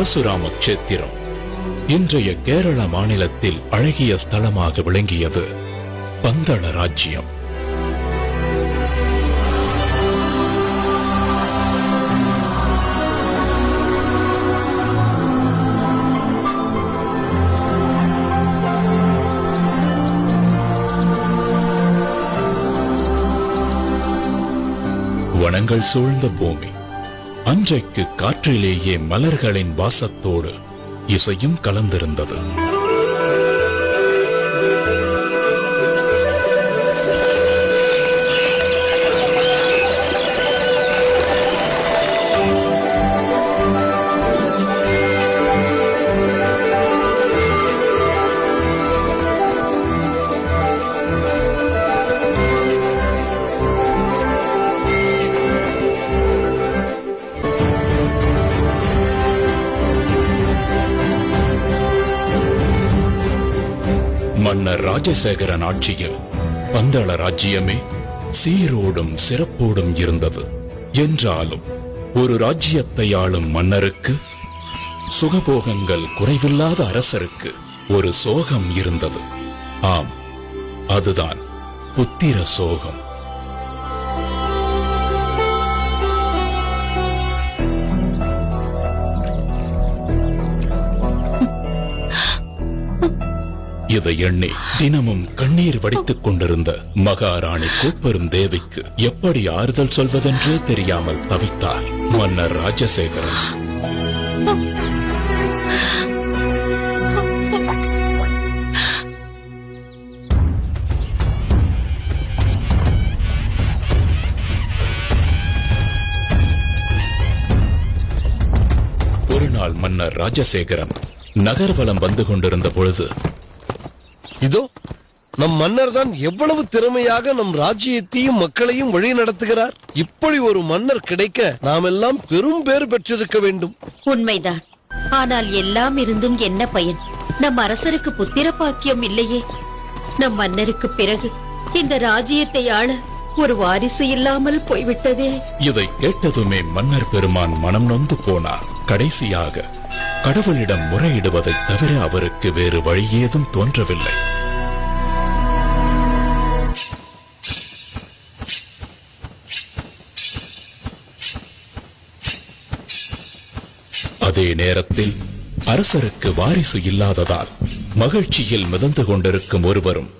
பரசுராம கஷேத்திரம் இன்றைய கேரள மாநிலத்தில் அழகிய ஸ்தலமாக விளங்கியது பந்தள ராஜ்யம். வனங்கள் சூழ்ந்த பூமி. அன்றைக்கு காற்றிலேயே மலர்களின் வாசத்தோடு இசையும் கலந்திருந்தது. மன்னர் ராஜசேகரன் ஆட்சியில் பந்தள ராஜ்யமே சீரோடும் சிறப்போடும் இருந்தது. என்றாலும் ஒரு ராஜ்யத்தை ஆளும் மன்னருக்கு சுகபோகங்கள் குறைவில்லாத அரசருக்கு ஒரு சோகம் இருந்தது. ஆம் அதுதான் புத்திர சோகம். இதை எண்ணி தினமும் கண்ணீர் வடித்துக் கொண்டிருந்த மகாராணி கூப்பெரும் தேவிக்கு எப்படி ஆறுதல் சொல்வதென்றே தெரியாமல் தவித்தார். மன்னர் ராஜசேகரன். ஒரு நாள் மன்னர் ராஜசேகரன் நகர்வலம் வந்து கொண்டிருந்த பொழுது இதோ நம் மன்னர் தான் எவ்வளவு திறமையாக நம் ராஜ்யத்தையும் மக்களையும் வழி நடத்துகிறார். இப்படி ஒரு மன்னர் கிடைக்க நாம் எல்லாம் பெரும் பேறு பெற்றிருக்க வேண்டும். உண்மைதான். ஆனால் எல்லாம் இருந்தும் என்ன பயன்? நம் அரசருக்கு புத்திர பாக்கியம் இல்லையே. நம் மன்னருக்கு பிறகு இந்த ராஜ்யத்தை ஆள ஒரு வாரிசு இல்லாமல் போய்விட்டதே. இதை கேட்டதுமே மன்னர் பெருமான் மனம் நொந்து போனார். கடைசியாக கடவுளிடம் முறையிடுவதைத் தவிர அவருக்கு வேறு வழி ஏதும் தோன்றவில்லை. அதே நேரத்தில் அரசருக்கு வாரிசு இல்லாததால் மகிழ்ச்சியில் மிதந்து கொண்டிருக்கும் ஒருவரும்